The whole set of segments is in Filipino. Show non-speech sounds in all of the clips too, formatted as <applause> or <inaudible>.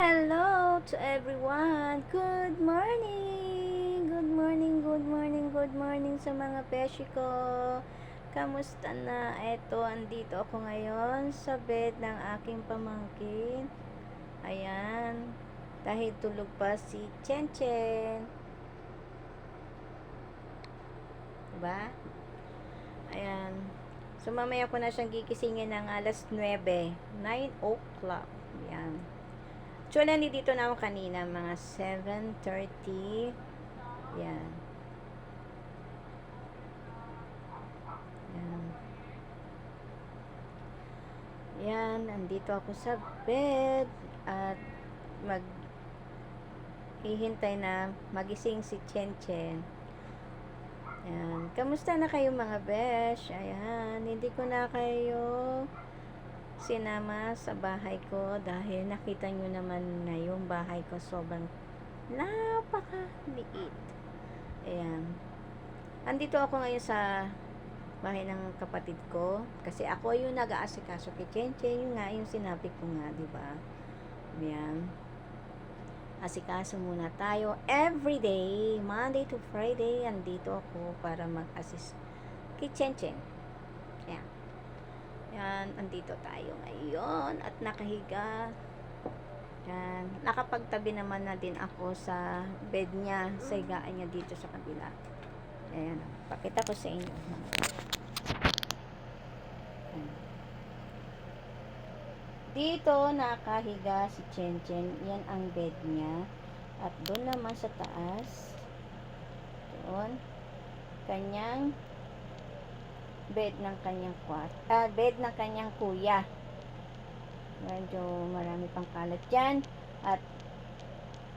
Hello to everyone. Good morning. Good morning, good morning, good morning sa mga beshi ko. Kamusta na? Eto, andito ako ngayon sa bed ng aking pamangkin. Ayan. Dahil tulog pa si Chen Chen. Diba? Ayan. So, mamaya ko na siyang gigisingin ng alas 9. 9 o'clock. Ayan. Actually, nandito na ako kanina, mga 7.30. Yan. Yan. Yan, nandito ako sa bed at mag hihintay na magising si Chen Chen. Yan. Kamusta na kayo mga besh? Ayan, hindi ko na kayo sinama sa bahay ko dahil nakita nyo naman na yung bahay ko sobrang napakaliit. Ayan. Andito ako ngayon sa bahay ng kapatid ko kasi ako yung nag-aasikaso kay Chenche yung nga yung sinabi ko nga, di ba? Ayan. Asikaso muna tayo every day, Monday to Friday, andito ako para mag-assist kay Chenchen. Yan, andito tayo ngayon at nakahiga. Yan, nakapagtabi naman na din ako sa bed niya, sa higaan niya dito sa kabila. Ayan, pakita ko sa inyo. Dito nakahiga si Chen Chen. Yan ang bed niya. At doon naman sa taas, doon, kanyang bed ng kanyang kwat, ah, bed ng kanyang kuya. Medyo marami pang kalat dyan. At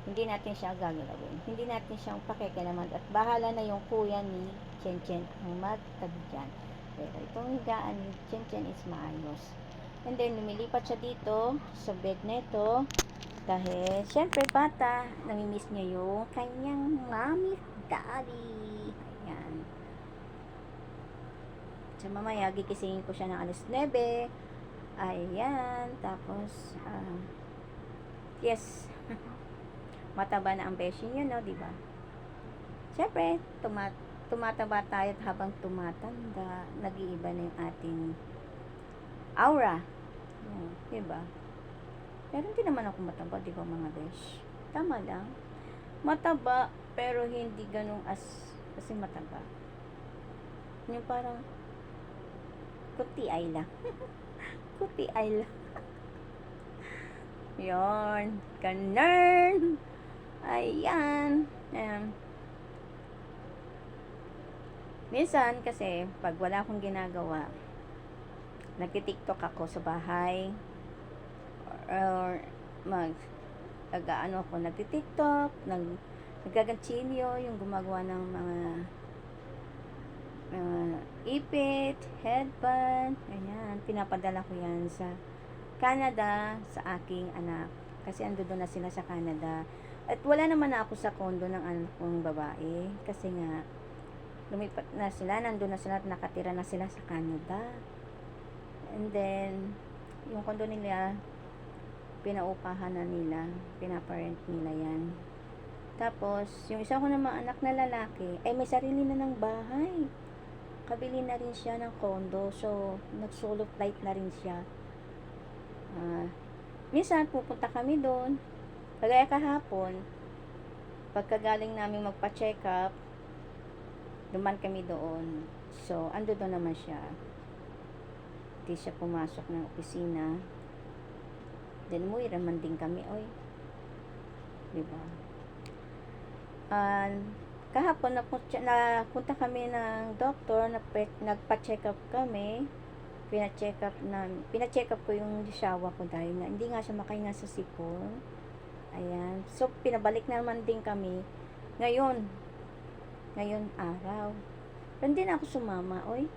hindi natin siya gagalawin. Hindi natin siyang pakikalaman. At bahala na yung kuya ni Chen Chen ang magtabi dyan. Pero itong higaan ni Chen Chen is maayos. And then, lumilipat siya dito sa bed nito. Dahil, syempre, bata, namimiss niya yung kanyang mommy, daddy. Ayan. So, mamaya, gigisingin ko siya ng alas 9. Ayan. Tapos, ah, yes. <laughs> Mataba na ang beshi niya, no? Diba? Siyempre, tumat tumataba tayo habang tumatanda, nag-iiba na yung ating aura. Yan, diba? Pero hindi naman ako mataba, di ba mga besh? Tama lang. Mataba, pero hindi ganun as, kasi mataba. Yung parang, Kuti ay lang. <laughs> Kuti ay lang. <laughs> Yon. Ganun. Ayan. Ayan. Minsan, kasi, pag wala akong ginagawa, nagtitiktok ako sa bahay, or, mag, nag-ano ako, nagtitiktok, nag, nagagantsinyo, yung gumagawa ng mga ipit, headband, ayan, pinapadala ko yan sa Canada sa aking anak. Kasi ando doon na sila sa Canada. At wala naman na ako sa kondo ng anak kong babae. Kasi nga, lumipat na sila, nandun na sila at nakatira na sila sa Canada. And then, yung kondo nila, pinaupahan na nila, pinaparent nila yan. Tapos, yung isa ko namang anak na lalaki, ay may sarili na ng bahay kabili na rin siya ng condo. So, nag-solo flight na rin siya. Uh, minsan, pupunta kami doon. Kagaya kahapon, pagkagaling namin magpa-check up, duman kami doon. So, ando doon naman siya. Hindi siya pumasok ng opisina. Then, umuwi naman din kami, oy. Diba? And, kahapon napunta, napunta kami ng doktor, nagpa-check up kami. Pina-check up na, pina-check up ko yung shawa ko dahil nga, hindi nga siya makahinga sa sipon. Ayan. So, pinabalik na naman din kami. Ngayon, ngayon araw. Hindi na ako sumama, oy.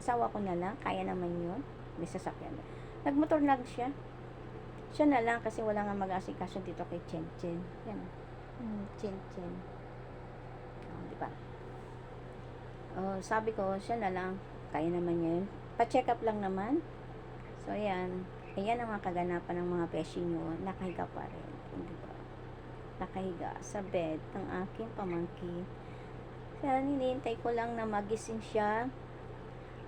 Asawa ko na lang, kaya naman yun. May sasakyan. Nagmotor lang siya. Siya na lang kasi wala nga mag-asikaso dito kay Chen Chen. Yan. Hmm, Chen Chen. Ba? Oh, sabi ko, siya na lang. Kaya naman niya yun. Pa-check up lang naman. So, ayan. Ayan ang mga kaganapan ng mga beshi nyo. Nakahiga pa rin. Di ba? Nakahiga sa bed ng aking pamangkin. Kaya hinihintay ko lang na magising siya.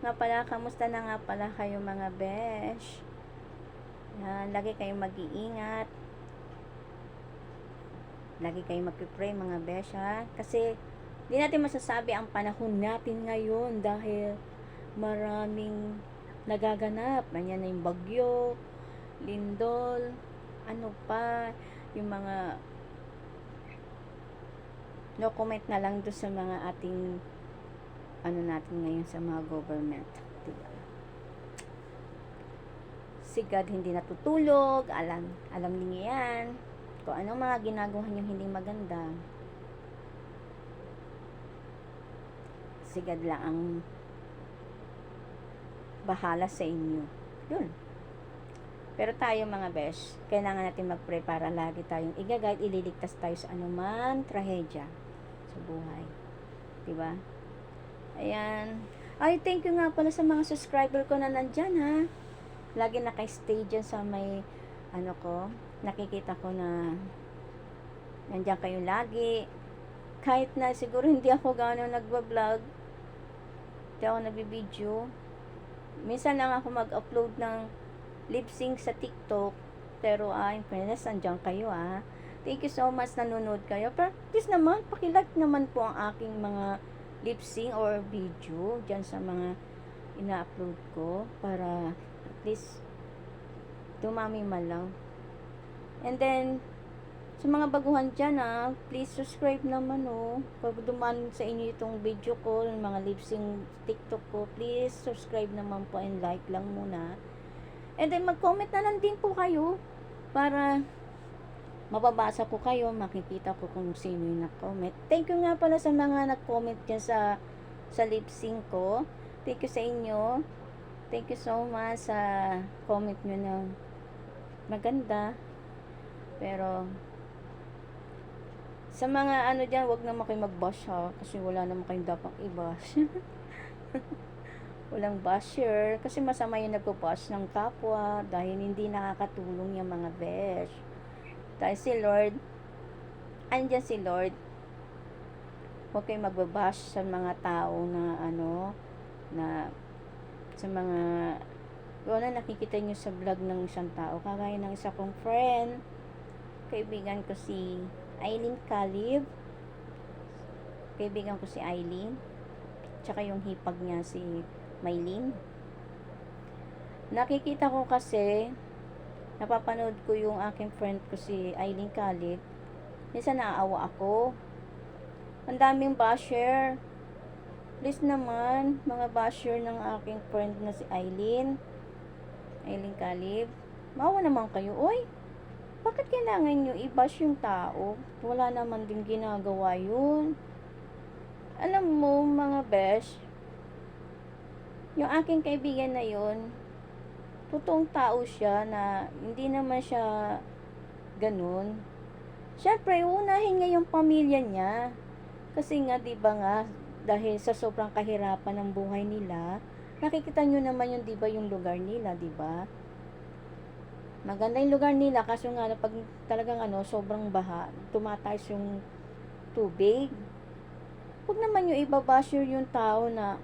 Nga pala, kamusta na nga pala kayo mga besh? Yan, lagi kayong mag-iingat. Lagi kayong magpipray mga besh ha. Kasi, di natin masasabi ang panahon natin ngayon dahil maraming nagaganap. Ganyan na yung bagyo, lindol, ano pa, yung mga no comment na lang doon sa mga ating ano natin ngayon sa mga government. Diba? Si God hindi natutulog, alam, alam niya yan. Kung anong mga ginagawa niyong hindi maganda, si God lang ang bahala sa inyo. Yun. Pero tayo mga besh, kailangan natin mag-pray para lagi tayong igagayad, ililigtas tayo sa anuman trahedya sa buhay. 'Di ba? Ayan. Ay, thank you nga pala sa mga subscriber ko na nandyan ha. Lagi naka-stay dyan sa may ano ko, nakikita ko na nandyan kayo lagi. Kahit na siguro hindi ako gano'n nagbablog, hindi ako nabibideo. Minsan lang ako mag-upload ng lip sync sa TikTok. Pero ah, in andyan kayo ah. Thank you so much nanonood kayo. Pero please naman, pakilike naman po ang aking mga lip sync or video dyan sa mga ina-upload ko para at least dumami man lang. And then, sa mga baguhan dyan ah, please subscribe naman oh. Pag duman sa inyo itong video ko, yung mga lip sync TikTok ko, please subscribe naman po and like lang muna. And then mag-comment na lang din po kayo para mababasa ko kayo, makikita ko kung sino yung nag-comment. Thank you nga pala sa mga nag-comment dyan sa, sa lip sync ko. Thank you sa inyo. Thank you so much sa comment nyo na maganda. Pero, sa mga ano dyan, wag naman kayo mag-bash ha. Kasi wala naman kayong dapat i-bash. <laughs> Walang basher. Kasi masama yung nagpo-bash ng kapwa dahil hindi nakakatulong yung mga besh. Dahil si Lord, andyan si Lord. Huwag kayong magbabash sa mga tao na ano, na sa mga wala nakikita nyo sa vlog ng isang tao. Kagaya ng isa kong friend, kaibigan ko si Eileen Calib. Kaibigan ko si Eileen. Tsaka yung hipag niya si Maylin. Nakikita ko kasi, napapanood ko yung aking friend ko si Eileen Calib. Minsan naaawa ako. Ang daming basher. Please naman, mga basher ng aking friend na si Eileen. Eileen Calib. Mawa naman kayo. Oy, bakit kailangan nyo i-bash yung tao? Wala naman din ginagawa yun. Alam mo, mga besh, yung aking kaibigan na yun, totoong tao siya na hindi naman siya ganun. Siyempre, unahin niya yung pamilya niya. Kasi nga, di ba nga, dahil sa sobrang kahirapan ng buhay nila, nakikita nyo naman yung, di ba, yung lugar nila, di ba? Maganda yung lugar nila, kaso nga, pag talagang ano, sobrang baha, tumataas yung tubig. Huwag naman yung ibabasher yung tao na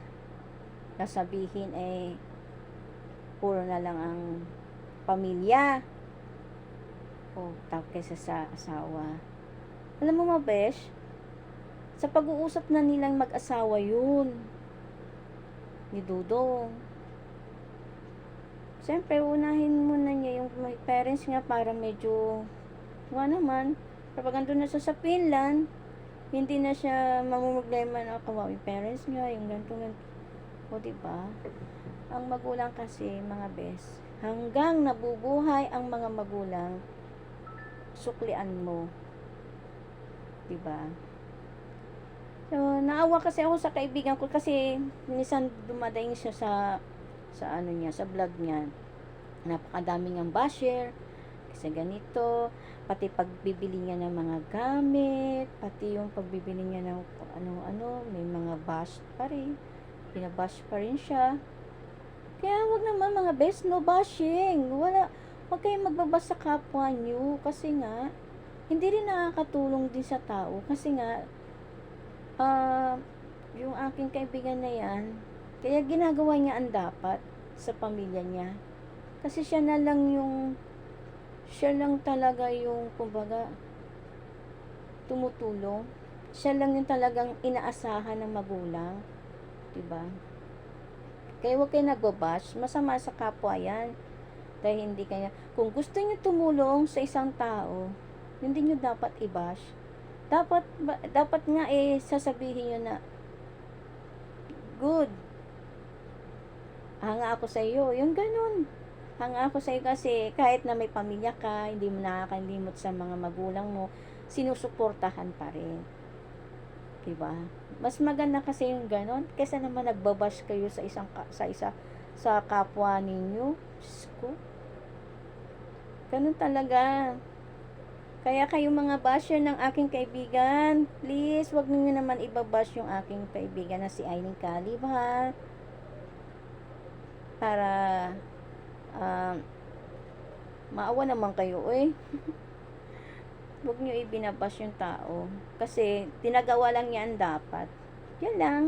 nasabihin eh, puro na lang ang pamilya. O, tawag kaysa sa asawa. Alam mo mga besh, sa pag-uusap na nilang mag-asawa yun, ni Dudong. Siyempre, unahin muna niya yung parents niya para medyo, nga naman, kapag andun na siya sa Finland, hindi na siya mamumroblema na kawawa yung parents niya, yung ganito, ganito. O, diba? Ang magulang kasi, mga bes, hanggang nabubuhay ang mga magulang, suklian mo. Diba? So, naawa kasi ako sa kaibigan ko kasi minsan dumadaing siya sa sa ano niya, sa vlog niya. Napakadaming ang basher kasi ganito, pati pagbibili niya ng mga gamit, pati yung pagbibili niya ng ano-ano, may mga bash pa rin. Binabash pa rin siya. Kaya wag naman mga best, no bashing. Wala, wag kayong magbabas sa kapwa nyo. Kasi nga, hindi rin nakakatulong din sa tao. Kasi nga, ah, yung aking kaibigan na yan, kaya ginagawa niya ang dapat sa pamilya niya. Kasi siya na lang yung, siya lang talaga yung, kumbaga, tumutulong. Siya lang yung talagang inaasahan ng magulang. 'di ba? Kaya huwag kayo nagbabash. Masama sa kapwa yan. Dahil hindi kaya, kung gusto niyo tumulong sa isang tao, hindi niyo dapat i-bash. Dapat, dapat nga eh, sasabihin niyo na, good. Hanga ako sa iyo. Yung ganun. Hanga ako sa iyo kasi kahit na may pamilya ka, hindi mo nakakalimot sa mga magulang mo, sinusuportahan pa rin. Diba? Mas maganda kasi yung ganon kaysa naman nagbabash kayo sa isang sa isa sa kapwa ninyo. Diyos. Ganun talaga. Kaya kayo mga basher ng aking kaibigan, please, wag niyo naman ibabash yung aking kaibigan na si Aileen Calib, ha? Para, um, maawa naman kayo, eh. <laughs> Huwag niyo ibinabash yung tao. Kasi, tinagawa lang yan dapat. Yan lang.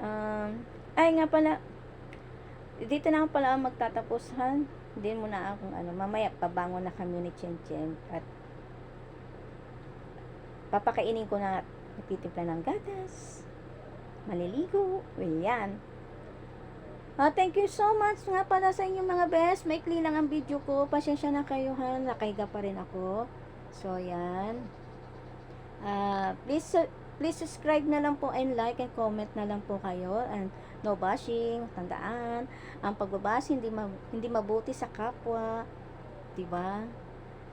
Um, ay nga pala, dito na nga pala magtatapos, han. Hindi mo na akong ano, mamaya pabangon na kami ni Chen Chen at papakainin ko na nagtitimpla ng gatas. Maliligo. Ayan. Ah, thank you so much nga pala sa inyong mga best. Maikli lang ang video ko. Pasensya na kayo ha. Nakahiga pa rin ako. So, yan. Ah, please, please subscribe na lang po and like and comment na lang po kayo. And no bashing. Tandaan. Ang pagbabasi hindi, ma- hindi mabuti sa kapwa. 'Di ba?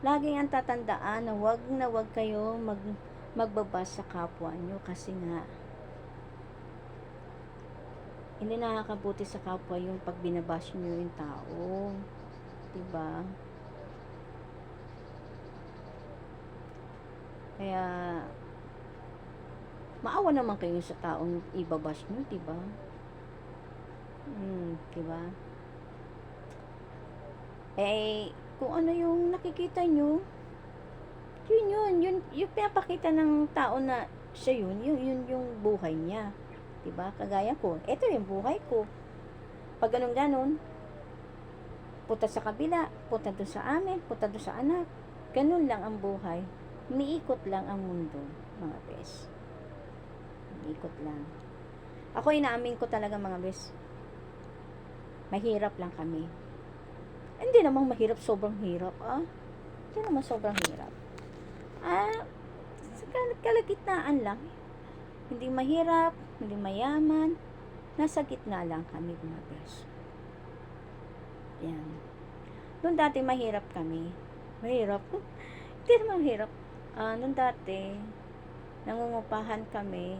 Laging ang tatandaan na wag na wag kayo mag magbabas sa kapwa nyo kasi nga hindi nakakabuti sa kapwa yung pag binabash nyo yung tao. Diba? Kaya, maawa naman kayo sa taong ibabash nyo, diba? Hmm, diba? Eh, kung ano yung nakikita nyo, yun yun, yun, yung pinapakita ng tao na siya yun, yun, yun yung buhay niya. Diba? Kagaya ko. Ito yung buhay ko. Pag ganun ganon, punta sa kabila, punta doon sa amin, punta doon sa anak. Ganun lang ang buhay. Umiikot lang ang mundo, mga bes. Umiikot lang. Ako inaamin ko talaga mga bes. Mahirap lang kami. Hindi namang mahirap, sobrang hirap, ah. Hindi naman sobrang hirap. Ah, sa kal- kalagitnaan lang. Hindi mahirap, hindi mayaman. Nasa gitna lang kami mga bes. Yan. Noon dati mahirap kami. Mahirap. <laughs> Hindi naman mahirap. Ah, noon dati, nangungupahan kami.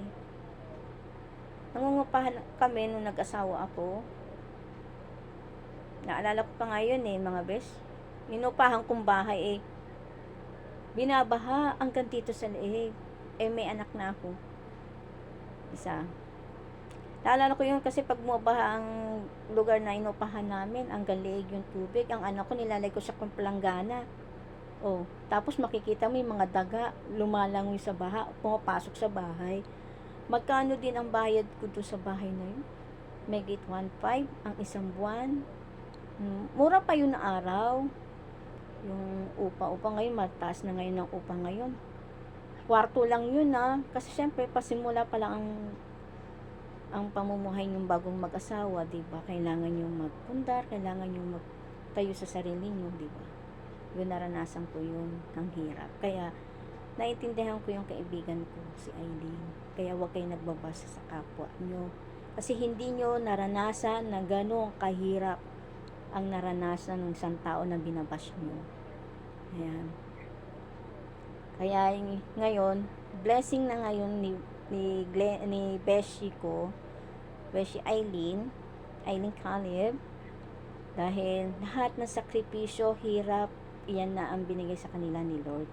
Nangungupahan kami nung nag-asawa ako. Naalala ko pa ngayon eh, mga bes. Inupahan kong bahay eh. Binabaha hanggang dito sa leeg. Eh, may anak na ako. Isa. Naalala ko yun kasi pag bumabaha ang lugar na inupahan namin, hanggang leeg yung tubig. Ang anak ko nilalay ko sa palanggana. Oh, tapos makikita mo yung mga daga, lumalangoy sa baha, pumapasok sa bahay. Magkano din ang bayad ko doon sa bahay na yun? Megit 1.5 ang isang buwan. Hmm, Mura pa yun na araw. Yung upa-upa ngayon, mataas na ngayon ang upa ngayon. Kwarto lang yun na. Kasi syempre, pasimula pa lang ang ang pamumuhay ng bagong mag-asawa, 'di ba? Kailangan niyo magpundar, kailangan niyo magtayo sa sarili niyo, 'di ba? Yun naranasan ko yun, ang hirap. Kaya naintindihan ko yung kaibigan ko, si Eileen. Kaya huwag kayo nagbabasa sa kapwa nyo. Kasi hindi nyo naranasan na gano'ng kahirap ang naranasan ng isang tao na binabash nyo. Ayan. Kaya ngayon, blessing na ngayon ni ni Glenn, ni Beshi ko, Beshi Eileen, Eileen Caleb, dahil lahat ng sakripisyo, hirap, iyan na ang binigay sa kanila ni Lord.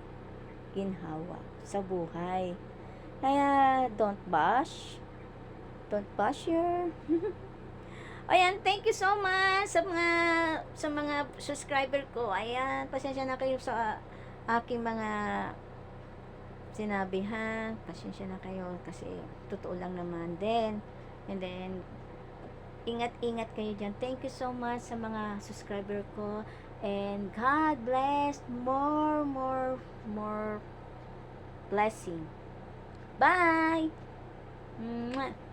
Ginhawa sa buhay. Kaya, don't bash. don't basher. <laughs> Ayan, thank you so much sa mga sa mga subscriber ko. Ayan, pasensya na kayo sa aking mga sinabi ha. Pasensya na kayo kasi totoo lang naman din. And then ingat-ingat kayo dyan. Thank you so much sa mga subscriber ko. And God bless more, more, more blessing. Bye! Mwah!